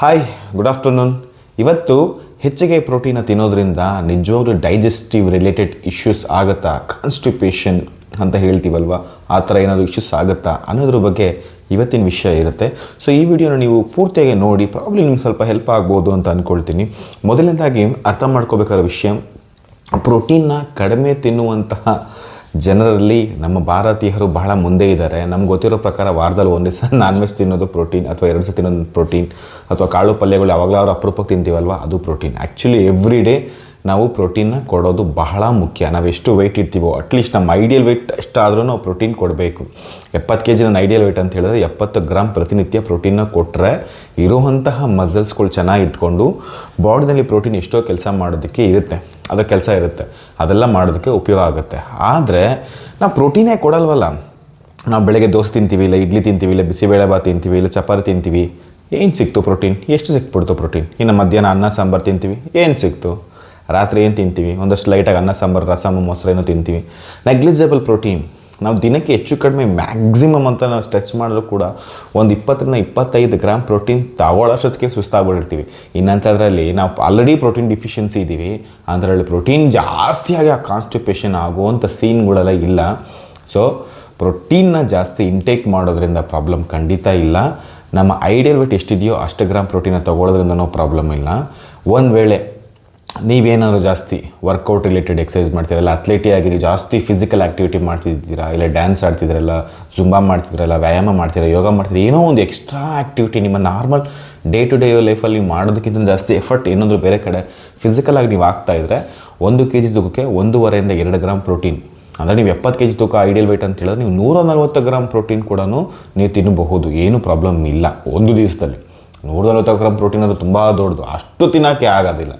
Hi good afternoon ಇವತ್ತು ಹೆಚ್ಚಿಗೆ ಪ್ರೋಟೀನ ತಿನ್ನೋದ್ರಿಂದ ನಿಜವಾಗ್ಲೂ ಡೈಜೆಸ್ಟಿವ್ ರಿಲೇಟೆಡ್ ಇಶ್ಯೂಸ್ ಆಗುತ್ತಾ? ಕಾನ್ಸ್ಟಿಪೇಷನ್ ಅಂತ ಹೇಳ್ತೀವಲ್ವ? ಆ ಥರ ಏನಾದರೂ ಇಶ್ಯೂಸ್ ಆಗುತ್ತಾ? ಅನ್ನೋದ್ರ ಬಗ್ಗೆ ಇವತ್ತಿನ ವಿಷಯ ಇರುತ್ತೆ. ಸೊ ಈ ವಿಡಿಯೋನ ನೀವು ಪೂರ್ತಿಯಾಗಿ ನೋಡಿ ಪ್ರಾಬ್ಲಮ್ ನಿಮ್ಗೆ ಸ್ವಲ್ಪ ಹೆಲ್ಪ್ ಆಗ್ಬೋದು ಅಂತ ಅಂದ್ಕೊಳ್ತೀನಿ ಮೊದಲನೇದಾಗಿ ಅರ್ಥ ಮಾಡ್ಕೋಬೇಕಾದ ವಿಷಯ, ಪ್ರೋಟೀನ್ನ ಕಡಿಮೆ ತಿನ್ನುವಂತಹ ಜನರಲ್ಲಿ ನಮ್ಮ ಭಾರತೀಯರು ಬಹಳ ಮುಂದೆ ಇದ್ದಾರೆ. ನಮ್ಗೆ ಗೊತ್ತಿರೋ ಪ್ರಕಾರ ವಾರದಲ್ಲಿ ಒಂದು ದಿವಸ ನಾನ್ ವೆಜ್ ತಿನ್ನೋದು ಪ್ರೋಟೀನ್ ಅಥವಾ ಎರಡು ದಿವಸ ತಿನ್ನೋದು ಪ್ರೋಟೀನ್ ಅಥವಾ ಕಾಳು ಪಲ್ಯಗಳು ಯಾವಾಗಲೂ ಅವ್ರು ಅಪರೂಪಕ್ಕೆ ತಿಂತೀವಲ್ವ? ಅದು ಪ್ರೋಟೀನ್ ಆ್ಯಕ್ಚುಲಿ ಎವ್ರಿ ಡೇ ನಾವು ಪ್ರೋಟೀನ್ನ ಕೊಡೋದು ಬಹಳ ಮುಖ್ಯ. ನಾವು ಎಷ್ಟು ವೆಯ್ಟ್ ಇರ್ತೀವೋ ಅಟ್ಲೀಸ್ಟ್ ನಮ್ಮ ಐಡಿಯಲ್ ವೆಯ್ಟ್ ಎಷ್ಟಾದರೂ ನಾವು ಪ್ರೋಟೀನ್ ಕೊಡಬೇಕು. ಎಪ್ಪತ್ತು ಕೆ ಜಿ ನನ್ನ ಐಡಿಯಲ್ ವೆಯ್ಟ್ ಅಂತ ಹೇಳಿದ್ರೆ ಎಪ್ಪತ್ತು ಗ್ರಾಮ್ ಪ್ರತಿನಿತ್ಯ ಪ್ರೋಟೀನ್ನ ಕೊಟ್ಟರೆ ಇರುವಂತಹ ಮಸಲ್ಸ್ಗಳು ಚೆನ್ನಾಗಿ ಇಟ್ಕೊಂಡು ಬಾಡಿನಲ್ಲಿ ಪ್ರೋಟೀನ್ ಎಷ್ಟೋ ಕೆಲಸ ಮಾಡೋದಕ್ಕೆ ಇರುತ್ತೆ. ಅದರ ಕೆಲಸ ಇರುತ್ತೆ. ಅದೆಲ್ಲ ಮಾಡೋದಕ್ಕೆ ಉಪಯೋಗ ಆಗುತ್ತೆ. ಆದರೆ ನಾವು ಪ್ರೋಟೀನೇ ಕೊಡಲ್ವಲ್ಲ. ನಾವು ಬೆಳಗ್ಗೆ ದೋಸೆ ತಿಂತೀವಿ, ಇಲ್ಲ ಇಡ್ಲಿ ತಿಂತೀವಿ, ಇಲ್ಲ ಬಿಸಿಬೇಳೆ ಬಿಸಿಬೇಳೆಬಾತ್ ತಿಂತೀವಿ, ಇಲ್ಲ ಚಪಾತಿ ತಿಂತೀವಿ. ಏನು ಸಿಕ್ತು ಪ್ರೋಟೀನ್ ಎಷ್ಟು ಸಿಕ್ಬಿಡ್ತು ಪ್ರೋಟೀನ್ ಇನ್ನು ಮಧ್ಯಾಹ್ನ ಅನ್ನ, ಸಾಂಬಾರು ತಿಂತೀವಿ. ಏನು ಸಿಕ್ತು? ರಾತ್ರಿ ಏನು ತಿಂತೀವಿ? ಒಂದಷ್ಟು ಲೈಟಾಗಿ ಅನ್ನ, ಸಾಂಬಾರು ರಸಮ ಮೊಸರೇನು ತಿಂತೀವಿ. ನೆಗ್ಲಿಜಬಲ್ ಪ್ರೋಟೀನ್ ನಾವು ದಿನಕ್ಕೆ ಹೆಚ್ಚು ಕಡಿಮೆ ಮ್ಯಾಕ್ಸಿಮಮ್ ಅಂತ ನಾವು ಸ್ಟ್ರೆಚ್ ಮಾಡಲು ಕೂಡ ಒಂದು ಇಪ್ಪತ್ತರಿಂದ ಇಪ್ಪತ್ತೈದು ಗ್ರಾಮ್ ಪ್ರೋಟೀನ್ ತಗೊಳ್ಳೋಷ್ಟೊತ್ತಿಗೆ ಸುಸ್ತಾಗ್ಬಿಟ್ಟಿರ್ತೀವಿ. ಇನ್ನಂಥದ್ರಲ್ಲಿ ನಾವು ಆಲ್ರೆಡಿ ಪ್ರೋಟೀನ್ ಡಿಫಿಷಿಯನ್ಸಿ ಇದ್ದೀವಿ ಅದರಲ್ಲಿ ಪ್ರೋಟೀನ್ ಜಾಸ್ತಿಯಾಗಿ ಆ ಕಾನ್ಸ್ಟಿಪೇಷನ್ ಆಗುವಂಥ ಸೀನ್ಗಳೆಲ್ಲ ಇಲ್ಲ. ಸೊ ಪ್ರೋಟೀನ್ನ ಜಾಸ್ತಿ ಇಂಟೇಕ್ ಮಾಡೋದ್ರಿಂದ ಪ್ರಾಬ್ಲಮ್ ಖಂಡಿತ ಇಲ್ಲ. ನಮ್ಮ ಐಡಿಯಲ್ ವೆಟ್ ಎಷ್ಟಿದೆಯೋ ಅಷ್ಟು ಗ್ರಾಮ್ ಪ್ರೋಟೀನ ತೊಗೊಳೋದ್ರಿಂದನೂ ಪ್ರಾಬ್ಲಮ್ ಇಲ್ಲ. ಒಂದು ವೇಳೆ ನೀವೇನಾದ್ರು ಜಾಸ್ತಿ ವರ್ಕೌಟ್ ರಿಲೇಟೆಡ್ ಎಕ್ಸಸೈಸ್ ಮಾಡ್ತೀರಲ್ಲ ಅಥ್ಲೆಟಿ ಆಗಿ ನೀವು ಜಾಸ್ತಿ ಫಿಸಿಕಲ್ ಆ್ಯಕ್ಟಿವಿಟಿ ಮಾಡ್ತಿದ್ದೀರಾ? ಇಲ್ಲ ಡ್ಯಾನ್ಸ್ ಆಡ್ತಿದ್ರಲ್ಲ ಜುಂಬಾ ಮಾಡ್ತಿದ್ರಲ್ಲ, ವ್ಯಾಯಾಮ ಮಾಡ್ತೀರಾ ಯೋಗ ಮಾಡ್ತೀರಾ ಏನೋ ಒಂದು ಎಕ್ಸ್ಟ್ರಾ ಆ್ಯಕ್ಟಿವಿಟಿ ನಿಮ್ಮ ನಾರ್ಮಲ್ ಡೇ ಟು ಡೇ ಲೈಫಲ್ಲಿ ನೀವು ಮಾಡೋದಕ್ಕಿಂತ ಜಾಸ್ತಿ ಎಫರ್ಟ್ ಏನಾದರೂ ಬೇರೆ ಕಡೆ ಫಿಸಿಕಲ್ ಆಗಿ ನೀವು ಆಗ್ತಾ ಇದ್ದರೆ ಒಂದು ಕೆ ಜಿ ತೂಕಕ್ಕೆ ಒಂದೂವರೆಯಿಂದ ಎರಡು ಗ್ರಾಮ್ ಪ್ರೋಟೀನ್ ಅಂದರೆ ನೀವು ಎಪ್ಪತ್ತು ಕೆ ಜಿ ತೂಕ ಐಡಿಯಲ್ ವೆಯ್ಟ್ ಅಂತ ಹೇಳಿದ್ರೆ ನೀವು ನೂರ ನಲ್ವತ್ತು ಗ್ರಾಮ್ ಪ್ರೋಟೀನ್ ಕೂಡ ನೀವು ತಿನ್ನಬಹುದು. ಏನು ಪ್ರಾಬ್ಲಮ್ ಇಲ್ಲ. ಒಂದು ದಿವಸದಲ್ಲಿ ನೂರ ನಲ್ವತ್ತು ಗ್ರಾಮ್ ಪ್ರೋಟೀನ್ ಅದು ತುಂಬ ದೊಡ್ಡದು. ಅಷ್ಟು ತಿನ್ನೋಕ್ಕೆ ಆಗೋದಿಲ್ಲ.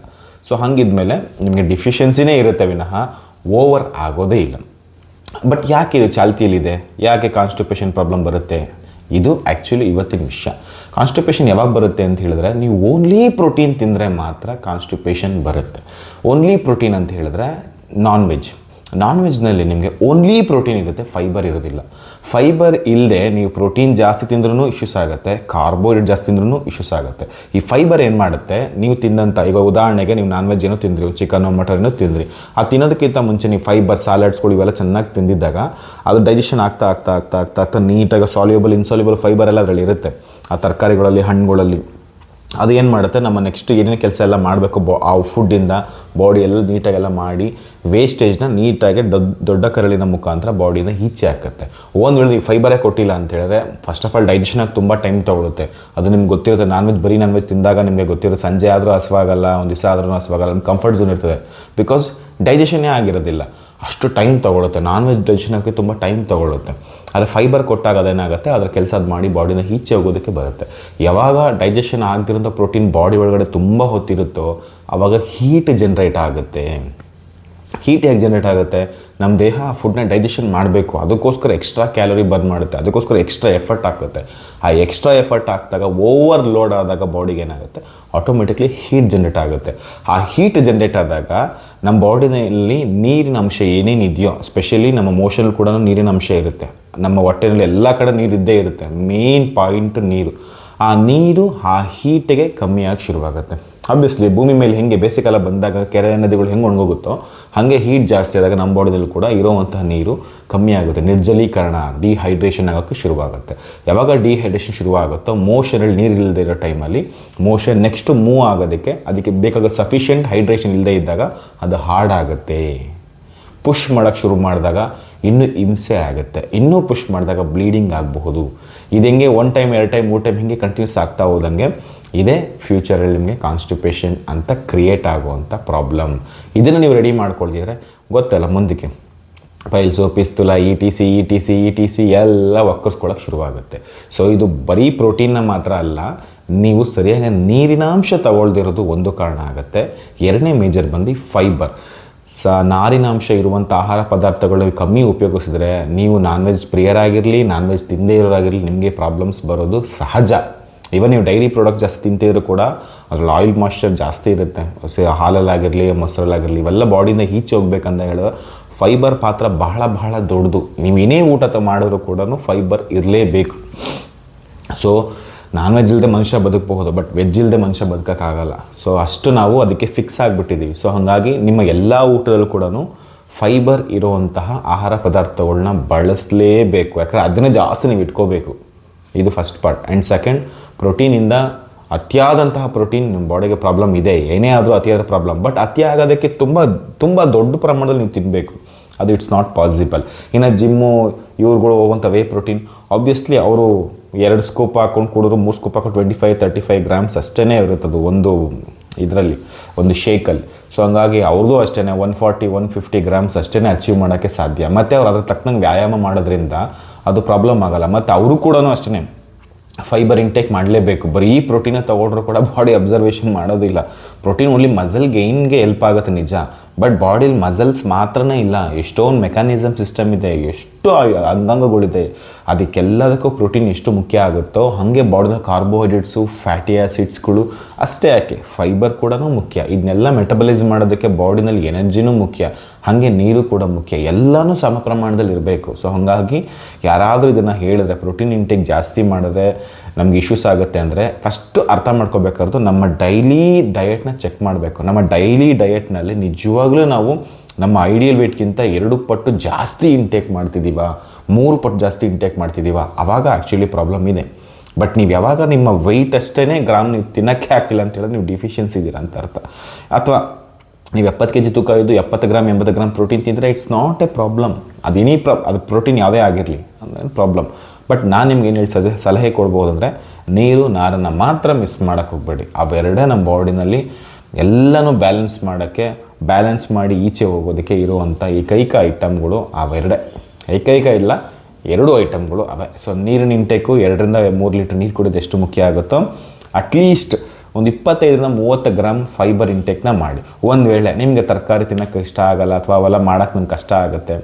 ಸೊ ಹಂಗಿದ್ಮೇಲೆ ನಿಮಗೆ ಡಿಫಿಷಿಯನ್ಸಿನೇ ಇರುತ್ತೆ ವಿನಃ ಓವರ್ ಆಗೋದೇ ಇಲ್ಲ. ಬಟ್ ಯಾಕೆ ಇದು ಚಾಲ್ತಿಯಲ್ಲಿದೆ? ಯಾಕೆ ಕಾನ್ಸ್ಟಿಪೇಷನ್ ಪ್ರಾಬ್ಲಮ್ ಬರುತ್ತೆ? ಇದು ಆ್ಯಕ್ಚುಲಿ ಇವತ್ತಿನ ವಿಷಯ. ಕಾನ್ಸ್ಟಿಪೇಷನ್ ಯಾವಾಗ ಬರುತ್ತೆ ಅಂತ ಹೇಳಿದ್ರೆ, ನೀವು ಓನ್ಲಿ ಪ್ರೋಟೀನ್ ತಿಂದರೆ ಮಾತ್ರ ಕಾನ್ಸ್ಟಿಪೇಷನ್ ಬರುತ್ತೆ. ಓನ್ಲಿ ಪ್ರೋಟೀನ್ ಅಂತ ಹೇಳಿದ್ರೆ ನಾನ್ ವೆಜ್ ನಾನ್ ವೆಜ್ನಲ್ಲಿ ನಿಮಗೆ ಓನ್ಲಿ ಪ್ರೋಟೀನ್ ಇರುತ್ತೆ ಫೈಬರ್ ಇರೋದಿಲ್ಲ. ಫೈಬರ್ ಇಲ್ಲದೆ ನೀವು ಪ್ರೋಟೀನ್ ಜಾಸ್ತಿ ತಿಂದ್ರೂ ಇಶ್ಯೂಸ್ ಆಗುತ್ತೆ ಕಾರ್ಬೋಹೈಡ್ರೇಟ್ ಜಾಸ್ತಿ ತಿಂದ್ರೂ ಇಶ್ಯೂಸ್ ಆಗುತ್ತೆ. ಈ ಫೈಬರ್ ಏನು ಮಾಡುತ್ತೆ, ನೀವು ತಿಂದಂಥ ಈಗ ಉದಾಹರಣೆಗೆ ನೀವು ನಾನ್ ವೆಜ್ ಏನೋ ತಿಂದ್ರಿ ಚಿಕನ್ ಮಟನ್ ತಿಂದ್ರಿ, ಆ ತಿನ್ನೋದಕ್ಕಿಂತ ಮುಂಚೆ ನೀವು ಫೈಬರ್ ಸ್ಯಾಲಡ್ಸ್ಗಳು ಇವೆಲ್ಲ ಚೆನ್ನಾಗಿ ತಿಂದಿದ್ದಾಗ, ಅದು ಡೈಜೆಷನ್ ಆಗ್ತಾ ಆಗ್ತಾ ಆಗ್ತಾ ಆಗ್ತಾ ಆಗ್ತಾ ನೀಟಾಗಿ ಸಾಲ್ಯೂಬಲ್ ಇನ್ಸಾಲ್ಯೂಬಲ್ ಫೈಬರ್ ಎಲ್ಲ ಅದರಲ್ಲಿ ಇರುತ್ತೆ. ಆ ತರಕಾರಿಗಳಲ್ಲಿ, ಹಣ್ಣುಗಳಲ್ಲಿ ಅದು ಏನು ಮಾಡುತ್ತೆ? ನಮ್ಮ ನೆಕ್ಸ್ಟ್ ಏನೇನು ಕೆಲಸ ಎಲ್ಲ ಮಾಡಬೇಕು? ಬಾ ಆ ಫುಡ್ಡಿಂದ ಬಾಡಿ ಎಲ್ಲ ನೀಟಾಗೆಲ್ಲ ಮಾಡಿ ವೇಸ್ಟೇಜ್ನ ನೀಟಾಗಿ ದೊಡ್ಡ ದೊಡ್ಡ ಕರಳಿನ ಮುಖಾಂತರ ಬಾಡಿನ ಈಚೆ ಹಾಕುತ್ತೆ. ಒಂದು ವೇಳೆ ನೀವು ಫೈಬರೇ ಕೊಟ್ಟಿಲ್ಲ ಅಂತ ಹೇಳಿದ್ರೆ ಫಸ್ಟ್ ಆಫ್ ಆಲ್ ಡೈಜೆಷನ್ ಆಗಿ ತುಂಬ ಟೈಮ್ ತೊಗೊಳುತ್ತೆ. ಅದು ನಿಮ್ಗೆ ಗೊತ್ತಿರುತ್ತೆ ನಾನ್ ವೆಜ್ ಬರೀ ನಾನ್ ವೆಜ್ ತಿಂದಾಗ ನಿಮಗೆ ಗೊತ್ತಿರುತ್ತೆ, ಸಂಜೆ ಆದರೂ ಹಸುವಾಗಲ್ಲ, ಒಂದು ದಿವಸ ಆದರೂ ಹಸುವಾಗಲ್ಲ ಕಂಫರ್ಟ್ ಝೋನ್ ಇರ್ತದೆ. ಬಿಕಾಸ್ ಡೈಜೆಷನ್ನೇ ಆಗಿರೋದಿಲ್ಲ. ಅಷ್ಟು ಟೈಮ್ ತೊಗೊಳುತ್ತೆ. ನಾನ್ ವೆಜ್ ಆಗೋಕ್ಕೆ ತುಂಬ ಟೈಮ್ ತೊಗೊಳುತ್ತೆ. ಆದರೆ ಫೈಬರ್ ಕೊಟ್ಟಾಗ ಅದೇನಾಗುತ್ತೆ? ಅದರ ಕೆಲಸ ಅದು ಮಾಡಿ ಬಾಡಿನ ಈಚೆ ಹೋಗೋದಕ್ಕೆ ಬರುತ್ತೆ. ಯಾವಾಗ ಡೈಜೆಷನ್ ಆಗದಿರೋಂಥ ಪ್ರೋಟೀನ್ ಬಾಡಿ ಒಳಗಡೆ ತುಂಬ ಹೊತ್ತಿರುತ್ತೋ ಆವಾಗ ಹೀಟ್ ಜನ್ರೇಟ್ ಆಗುತ್ತೆ. ಹೀಟ್ ಹೇಗೆ ಜನರೇಟ್ ಆಗುತ್ತೆ? ನಮ್ಮ ದೇಹ ಆ ಫುಡ್ನ ಡೈಜೆಷನ್ ಮಾಡಬೇಕು. ಅದಕ್ಕೋಸ್ಕರ ಎಕ್ಸ್ಟ್ರಾ ಕ್ಯಾಲೋರಿ ಬರ್ನ್ ಮಾಡುತ್ತೆ. ಅದಕ್ಕೋಸ್ಕರ ಎಕ್ಸ್ಟ್ರಾ ಎಫರ್ಟ್ ಹಾಕುತ್ತೆ. ಆ ಎಕ್ಸ್ಟ್ರಾ ಎಫರ್ಟ್ ಹಾಕಿದಾಗ ಓವರ್ ಲೋಡ್ ಆದಾಗ ಬಾಡಿಗೆ ಏನಾಗುತ್ತೆ? ಆಟೋಮೆಟಿಕ್ಲಿ ಹೀಟ್ ಜನ್ರೇಟ್ ಆಗುತ್ತೆ. ಆ ಹೀಟ್ ಜನ್ರೇಟ್ ಆದಾಗ ನಮ್ಮ ಬಾಡಿನಲ್ಲಿ ನೀರಿನ ಅಂಶ ಏನೇನಿದೆಯೋ ಸ್ಪೆಷಲಿ ನಮ್ಮ ಮೋಷನ್ ಕೂಡ ನೀರಿನ ಅಂಶ ಇರುತ್ತೆ. ನಮ್ಮ ಹೊಟ್ಟೆನಲ್ಲಿ ಎಲ್ಲ ಕಡೆ ನೀರು ಇದ್ದೇ ಇರುತ್ತೆ. ಮೇನ್ ಪಾಯಿಂಟ್ ನೀರು. ಆ ನೀರು ಆ ಹೀಟಿಗೆ ಕಮ್ಮಿಯಾಗಿ ಶುರುವಾಗುತ್ತೆ. ಆಬ್ವಿಯಸ್ಲಿ ಭೂಮಿ ಮೇಲೆ ಹೆಂಗೆ ಬೇಸಿಗೆಲ್ಲ ಬಂದಾಗ ಕೆರೆ ನದಿಗಳು ಹೆಂಗೆ ಒಣಗೋಗುತ್ತೋ, ಹಾಗೆ ಹೀಟ್ ಜಾಸ್ತಿ ಆದಾಗ ನಮ್ಮ ಬಾಡಿದಲ್ಲಿ ಕೂಡ ಇರೋವಂತಹ ನೀರು ಕಮ್ಮಿ ಆಗುತ್ತೆ. ನಿರ್ಜಲೀಕರಣ ಡಿಹೈಡ್ರೇಷನ್ ಆಗೋಕ್ಕೆ ಶುರುವಾಗುತ್ತೆ. ಯಾವಾಗ ಡಿಹೈಡ್ರೇಷನ್ ಶುರುವಾಗುತ್ತೋ ಮೋಷನಲ್ಲಿ ನೀರು ಇಲ್ಲದೆ ಇರೋ ಟೈಮಲ್ಲಿ ಮೋಷನ್ ನೆಕ್ಸ್ಟ್ ಮೂವ್ ಆಗೋದಕ್ಕೆ ಅದಕ್ಕೆ ಬೇಕಾದ ಸಫಿಷಿಯೆಂಟ್ ಹೈಡ್ರೇಷನ್ ಇಲ್ಲದೆ ಇದ್ದಾಗ ಅದು ಹಾರ್ಡ್ ಆಗುತ್ತೆ ಪುಷ್ ಮಾಡೋಕ್ಕೆ ಶುರು ಮಾಡಿದಾಗ ಇನ್ನೂ ಹಿಂಸೆ ಆಗುತ್ತೆ. ಇನ್ನೂ ಪುಷ್ ಮಾಡಿದಾಗ ಬ್ಲೀಡಿಂಗ್ ಆಗಬಹುದು. ಇದು ಹೆಂಗೆ ಒನ್ ಟೈಮ್ ಎರಡು ಟೈಮ್ ಮೂರು ಟೈಮ್ ಹಿಂಗೆ ಕಂಟಿನ್ಯೂಸ್ ಆಗ್ತಾ ಹೋದಂಗೆ ಇದೇ ಫ್ಯೂಚರಲ್ಲಿ ನಿಮಗೆ ಕಾನ್ಸ್ಟಿಪೇಷನ್ ಅಂತ ಕ್ರಿಯೇಟ್ ಆಗುವಂಥ ಪ್ರಾಬ್ಲಮ್ ಇದನ್ನು ನೀವು ರೆಡಿ ಮಾಡ್ಕೊಳ್ತಿದ್ರೆ ಗೊತ್ತಲ್ಲ ಮುಂದಕ್ಕೆ. Piles fistula E T C E T C E T C ಎಲ್ಲ ಒಕ್ಕರ್ಸ್ಕೊಳ್ಳೋಕೆ ಶುರುವಾಗುತ್ತೆ. ಸೊ ಇದು ಬರೀ ಪ್ರೋಟೀನ್ನ ಮಾತ್ರ ಅಲ್ಲ, ನೀವು ಸರಿಯಾಗಿ ನೀರಿನಾಂಶ ತಗೊಳ್ದಿರೋದು ಒಂದು ಕಾರಣ ಆಗುತ್ತೆ. ಎರಡನೇ ಮೇಜರ್ ಬಂದು ಫೈಬರ್ ಸ ನಾರಿನಾಂಶ ಇರುವಂಥ ಆಹಾರ ಪದಾರ್ಥಗಳು ಕಮ್ಮಿ ಉಪಯೋಗಿಸಿದ್ರೆ ನೀವು ನಾನ್ ವೆಜ್ ಪ್ರಿಯರಾಗಿರಲಿ ನಾನ್ ವೆಜ್ ತಿಂದೇ ಇರೋರಾಗಿರಲಿ ನಿಮಗೆ ಪ್ರಾಬ್ಲಮ್ಸ್ ಬರೋದು ಸಹಜ. ಇವನ್ ನೀವು ಡೈರಿ ಪ್ರಾಡಕ್ಟ್ ಜಾಸ್ತಿ ತಿಂತಿದ್ರು ಕೂಡ ಅದ್ರಲ್ಲಿ ಆಯಿಲ್ ಮಾಯ್ಶ್ಚರ್ ಜಾಸ್ತಿ ಇರುತ್ತೆ. ಸೊ ಹಾಲಲ್ಲಾಗಿರಲಿ, ಮೊಸರಲ್ಲಾಗಿರಲಿ, ಇವೆಲ್ಲ ಬಾಡಿಯಿಂದ ಈಚೆ ಹೋಗ್ಬೇಕಂತ ಹೇಳಿದ್ರೆ ಫೈಬರ್ ಪಾತ್ರ ಬಹಳ ಬಹಳ ದೊಡ್ಡದು. ನೀವು ಏನೇ ಊಟ ಮಾಡಿದ್ರು ಕೂಡ ಫೈಬರ್ ಇರಲೇಬೇಕು. ಸೊ ನಾನ್ ವೆಜ್ ಇಲ್ಲದೆ ಮನುಷ್ಯ ಬದುಕಬಹುದು ಬಟ್ ವೆಜ್ ಇಲ್ಲದೆ ಮನುಷ್ಯ ಬದುಕೋಕ್ಕಾಗಲ್ಲ. ಸೊ ಅಷ್ಟು ನಾವು ಅದಕ್ಕೆ ಫಿಕ್ಸ್ ಆಗಿಬಿಟ್ಟಿದ್ದೀವಿ ಸೊ ಹಾಗಾಗಿ ನಿಮ್ಮ ಎಲ್ಲ ಊಟದಲ್ಲೂ ಕೂಡ ಫೈಬರ್ ಇರುವಂತಹ ಆಹಾರ ಪದಾರ್ಥಗಳನ್ನ ಬಳಸಲೇಬೇಕು. ಯಾಕಂದರೆ ಅದನ್ನೇ ಜಾಸ್ತಿ ನೀವು ಇಟ್ಕೋಬೇಕು. ಇದು ಫಸ್ಟ್ ಪಾರ್ಟ್ ಆ್ಯಂಡ್ ಸೆಕೆಂಡ್ ಪ್ರೋಟೀನಿಂದ ಅತಿಯಾದಂತಹ ಪ್ರೋಟೀನ್ ನಿಮ್ಮ ಬಾಡಿಗೆ ಪ್ರಾಬ್ಲಮ್ ಇದೆ. ಏನೇ ಆದರೂ ಅತಿಯಾದ ಪ್ರಾಬ್ಲಮ್ ಬಟ್ ಅತಿ ಆಗೋದಕ್ಕೆ ತುಂಬ ತುಂಬ ದೊಡ್ಡ ಪ್ರಮಾಣದಲ್ಲಿ ನೀವು ತಿನ್ನಬೇಕು ಅದು ಇಟ್ಸ್ ನಾಟ್ ಪಾಸಿಬಲ್ ಇನ್ನು ಜಿಮ್ಮು ಇವ್ರುಗಳು ಹೋಗುವಂಥ ವೇ ಪ್ರೋಟೀನ್ ಆಬ್ವಿಯಸ್ಲಿ ಅವರು ಎರಡು ಸ್ಕೂಪ್ ಹಾಕೊಂಡು ಕುಡಿದ್ರು, ಮೂರು ಸ್ಕೂಪ್ ಹಾಕೊಂಡು twenty five thirty five grams ಅಷ್ಟೇ ಇರುತ್ತದು ಒಂದು ಇದರಲ್ಲಿ, ಒಂದು ಶೇಕಲ್ಲಿ ಸೊ ಹಂಗಾಗಿ ಅವ್ರದ್ದು ಅಷ್ಟೇ one forty one fifty grams ಅಷ್ಟೇ ಅಚೀವ್ ಮಾಡೋಕ್ಕೆ ಸಾಧ್ಯ. ಮತ್ತು ಅವ್ರು ಅದ್ರ ತಕ್ಕನಂಗೆ ವ್ಯಾಯಾಮ ಮಾಡೋದ್ರಿಂದ ಅದು ಪ್ರಾಬ್ಲಮ್ ಆಗಲ್ಲ. ಮತ್ತು ಅವರು ಕೂಡ ಅಷ್ಟೇ ಫೈಬರ್ ಇಂಟೇಕ್ ಮಾಡಲೇಬೇಕು. ಬರೀ ಪ್ರೋಟೀನ ತೊಗೊಂಡ್ರು ಕೂಡ ಬಾಡಿ ಅಬ್ಸರ್ವೇಷನ್ ಮಾಡೋದಿಲ್ಲ. ಪ್ರೋಟೀನ್ ಓನ್ಲಿ ಮಸಲ್ ಗೈನ್ಗೆ ಹೆಲ್ಪ್ ಆಗುತ್ತೆ ನಿಜ. ಬಟ್ ಬಾಡಿಲಿ ಮಸಲ್ಸ್ ಮಾತ್ರನೇ ಇಲ್ಲ. ಎಷ್ಟೊಂದು ಮೆಕ್ಯಾನಿಸಮ್ ಸಿಸ್ಟಮ್ ಇದೆ. ಎಷ್ಟು ಅಂಗಾಂಗಗಳಿದೆ. ಅದಕ್ಕೆಲ್ಲದಕ್ಕೂ ಪ್ರೋಟೀನ್ ಎಷ್ಟು ಮುಖ್ಯ ಆಗುತ್ತೋ ಹಾಗೆ ಬಾಡಿದ ಕಾರ್ಬೋಹೈಡ್ರೇಟ್ಸು ಫ್ಯಾಟಿ ಆ್ಯಸಿಡ್ಸ್ಗಳು ಅಷ್ಟೇ ಯಾಕೆ? ಫೈಬರ್ ಕೂಡ ಮುಖ್ಯ. ಇದನ್ನೆಲ್ಲ ಮೆಟಬಲೈಸ್ ಮಾಡೋದಕ್ಕೆ ಬಾಡಿನಲ್ಲಿ ಎನರ್ಜಿನೂ ಮುಖ್ಯ. ಹಾಗೆ ನೀರು ಕೂಡ ಮುಖ್ಯ. ಎಲ್ಲನೂ ಸಮ ಪ್ರಮಾಣದಲ್ಲಿ ಇರಬೇಕು. ಸೊ ಹಾಗಾಗಿ ಯಾರಾದರೂ ಇದನ್ನು ಹೇಳಿದ್ರೆ ಪ್ರೋಟೀನ್ ಇಂಟೇಕ್ ಜಾಸ್ತಿ ಮಾಡಿದ್ರೆ ನಮ್ಗೆ ಇಶ್ಯೂಸ್ ಆಗುತ್ತೆ ಅಂದರೆ ಫಸ್ಟು ಅರ್ಥ ಮಾಡ್ಕೋಬೇಕಾದ್ರು ನಮ್ಮ ಡೈಲಿ ಡಯಟ್ನ ಚೆಕ್ ಮಾಡಬೇಕು. ನಮ್ಮ ಡೈಲಿ ಡಯೆಟ್ನಲ್ಲಿ ನಿಜವಾಗ್ಲೂ ನಾವು ನಮ್ಮ ಐಡಿಯಲ್ ವೇಟ್ಗಿಂತ ಎರಡು ಪಟ್ಟು ಜಾಸ್ತಿ ಇಂಟೇಕ್ ಮಾಡ್ತಿದ್ದೀವ ಮೂರು ಪಟ್ಟು ಜಾಸ್ತಿ ಇಂಟೇಕ್ ಮಾಡ್ತಿದ್ದೀವ ಆವಾಗ ಆ್ಯಕ್ಚುಲಿ ಪ್ರಾಬ್ಲಮ್ ಇದೆ. ಬಟ್ ನೀವು ಯಾವಾಗ ನಿಮ್ಮ ವೆಯ್ಟ್ ಅಷ್ಟೇ ಗ್ರಾಮ್ ನೀವು ತಿನ್ನೋಕ್ಕೆ ಹಾಕಿಲ್ಲ ಅಂತ ಹೇಳಿದ್ರೆ ನೀವು ಡಿಫಿಷಿಯನ್ಸಿ ಇದ್ದೀರಾ ಅಂತ ಅರ್ಥ. ಅಥವಾ ನೀವು ಎಪ್ಪತ್ತು ಕೆ ಜಿ ತೂಕ ಇದ್ದು ಎಪ್ಪತ್ತು ಗ್ರಾಮ್ ಎಂಬತ್ತು ಗ್ರಾಮ್ ಪ್ರೋಟೀನ್ ತಿಂದರೆ ಇಟ್ಸ್ ನಾಟ್ ಎ ಪ್ರಾಬ್ಲಮ್ ಅದು ಎನಿ ಪ್ರಾ ಅದು ಪ್ರೋಟೀನ್ ಯಾವುದೇ ಆಗಿರಲಿ ಅಂದರೆ ಪ್ರಾಬ್ಲಮ್ ಬಟ್ ನಾನು ನಿಮ್ಗೆ ಏನು ಹೇಳಿ ಸಜೆ, ಸಲಹೆ ಕೊಡ್ಬೋದು ಅಂದರೆ ನೀರು, ನಾರನ್ನು ಮಾತ್ರ ಮಿಸ್ ಮಾಡೋಕ್ಕೆ ಹೋಗಬೇಡಿ. ಅವೆರಡೇ ನಮ್ಮ ಬಾಡಿನಲ್ಲಿ ಎಲ್ಲನೂ ಬ್ಯಾಲೆನ್ಸ್ ಮಾಡೋಕ್ಕೆ ಬ್ಯಾಲೆನ್ಸ್ ಮಾಡಿ ಈಚೆ ಹೋಗೋದಕ್ಕೆ ಇರುವಂಥ ಏಕೈಕ ಐಟಮ್ಗಳು ಅವೆರಡೇ. ಏಕೈಕ ಇಲ್ಲ, ಎರಡು ಐಟಮ್ಗಳು ಅವೆ. ಸೊ ನೀರಿನ ಇಂಟೇಕು ಎರಡರಿಂದ ಮೂರು ಲೀಟ್ರ್ ನೀರು ಕುಡಿಯೋದು ಎಷ್ಟು ಮುಖ್ಯ ಆಗುತ್ತೋ ಅಟ್ಲೀಸ್ಟ್ ಒಂದು ಇಪ್ಪತ್ತೈದರಿಂದ ಮೂವತ್ತು ಗ್ರಾಮ್ ಫೈಬರ್ ಇಂಟೇಕ್ನ ಮಾಡಿ. ಒಂದು ವೇಳೆ ನಿಮಗೆ ತರಕಾರಿ ತಿನ್ನೋಕ್ಕೆ ಇಷ್ಟ ಆಗಲ್ಲ ಅಥವಾ ಅವೆಲ್ಲ ಮಾಡೋಕ್ಕೆ ನಮ್ಗೆ ಕಷ್ಟ ಆಗುತ್ತೆ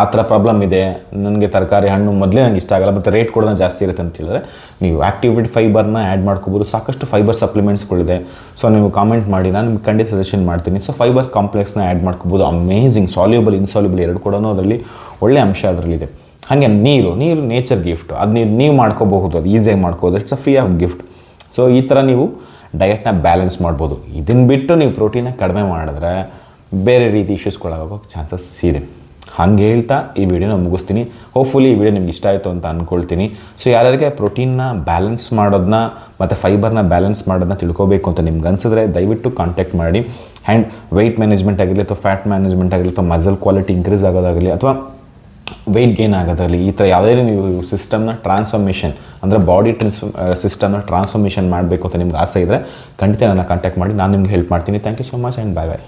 ಆ ಥರ ಪ್ರಾಬ್ಲಮ್ ಇದೆ. ನನಗೆ ತರಕಾರಿ ಹಣ್ಣು ಮೊದಲೇ ನನಗೆ ಇಷ್ಟ ಆಗಲ್ಲ, ಮತ್ತು ರೇಟ್ ಕೂಡ ಜಾಸ್ತಿ ಇರುತ್ತೆ ಅಂತ ಹೇಳಿದ್ರೆ ನೀವು ಆ್ಯಕ್ಟಿವಿಟಿ ಫೈಬರ್ನ ಆ್ಯಡ್ ಮಾಡ್ಕೋಬೋದು. ಸಾಕಷ್ಟು ಫೈಬರ್ ಸಪ್ಲಿಮೆಂಟ್ಸ್ಗಳಿದೆ ಸೊ ನೀವು ಕಾಮೆಂಟ್ ಮಾಡಿ, ನಾನು ನಿಮ್ಗೆ ಖಂಡಿತ ಸಜೆಷನ್ ಮಾಡ್ತೀನಿ. ಸೊ ಫೈಬರ್ ಕಾಂಪ್ಲೆಕ್ಸ್ನ ಆ್ಯಡ್ ಮಾಡ್ಕೋಬೋದು. ಅಮೇಝಿಂಗ್ ಸಾಲ್ಯೂಬಲ್ ಇನ್ಸಾಲ್ಯೂಬಲ್ ಎರಡು ಕೂಡ ಅದರಲ್ಲಿ ಒಳ್ಳೆ ಅಂಶ ಅದರಲ್ಲಿದೆ ಹಾಗೆ ನೀರು ನೀರು ನೇಚರ್ ಗಿಫ್ಟ್ ಅದು ನೀವು ನೀವು ಮಾಡ್ಕೋಬಹುದು, ಅದು ಈಸಿಯಾಗಿ ಮಾಡ್ಕೋದು it's a free of gift so ಈ ಥರ ನೀವು ಡಯಟ್ನ ಬ್ಯಾಲೆನ್ಸ್ ಮಾಡ್ಬೋದು. ಇದನ್ನು ಬಿಟ್ಟು ನೀವು ಪ್ರೋಟೀನ ಕಡಿಮೆ ಮಾಡಿದ್ರೆ ಬೇರೆ ರೀತಿ ಇಶ್ಯೂಸ್ಗಳಾಗೋಕ್ಕೆ ಚಾನ್ಸಸ್ ಇದೆ. ಹಂಗೆ ಹೇಳ್ತಾ ಈ ವಿಡಿಯೋನ ಮುಗಿಸ್ತೀನಿ. ಹೋಪ್ಫುಲಿ ಈ ವಿಡಿಯೋ ನಿಮ್ಗೆ ಇಷ್ಟ ಆಯಿತು ಅಂತ ಅಂದ್ಕೊಳ್ತೀನಿ ಸೊ ಯಾರ್ಯಾರಿಗೆ ಪ್ರೋಟೀನ್ನ ಬ್ಯಾಲೆನ್ಸ್ ಮಾಡೋದನ್ನ ಮತ್ತು ಫೈಬರ್ನ ಬ್ಯಾಲೆನ್ಸ್ ಮಾಡೋದನ್ನ ತಿಳ್ಕೊಬೇಕು ಅಂತ ನಿಮ್ಗೆ ಅನ್ಸಿದ್ರೆ ದಯವಿಟ್ಟು ಕಾಂಟ್ಯಾಕ್ಟ್ ಮಾಡಿ. ಆ್ಯಂಡ್ ವೆಯ್ಟ್ ಮ್ಯಾನೇಜ್ಮೆಂಟ್ ಆಗಿರಲಿ ಅಥವಾ ಫ್ಯಾಟ್ ಮ್ಯಾನೇಜ್ಮೆಂಟ್ ಆಗಿರಲಿ ಅಥವಾ ಮಸಲ್ ಕ್ವಾಲಿಟಿ ಇನ್ಕ್ರೀಸ್ ಆಗೋದಾಗಲಿ ಅಥವಾ ವೆಯ್ಟ್ ಗೇನ್ ಆಗೋದಾಗಲಿ ಈ ಥರ ಯಾವುದೇ ನೀವು ಸಿಸ್ಟಮ್ನ ಟ್ರಾನ್ಸ್ಫಾರ್ಮೇಷನ್ ಅಂದರೆ ಬಾಡಿ ಟ್ರಾನ್ಸ್ ಸಿಸ್ಟಮ್ನ ಟ್ರಾನ್ಸ್ಫಾರ್ಮೇಷನ್ ಮಾಡಬೇಕು ಅಂತ ನಿಮ್ಗೆ ಆಸೆ ಇದ್ದರೆ ಖಂಡಿತ ನನ್ನ ಕಾಂಟ್ಯಾಕ್ಟ್ ಮಾಡಿ. ನಾನು ನಿಮ್ಗೆ ಹೆಲ್ಪ್ ಮಾಡ್ತೀನಿ. Thank you so much and bye bye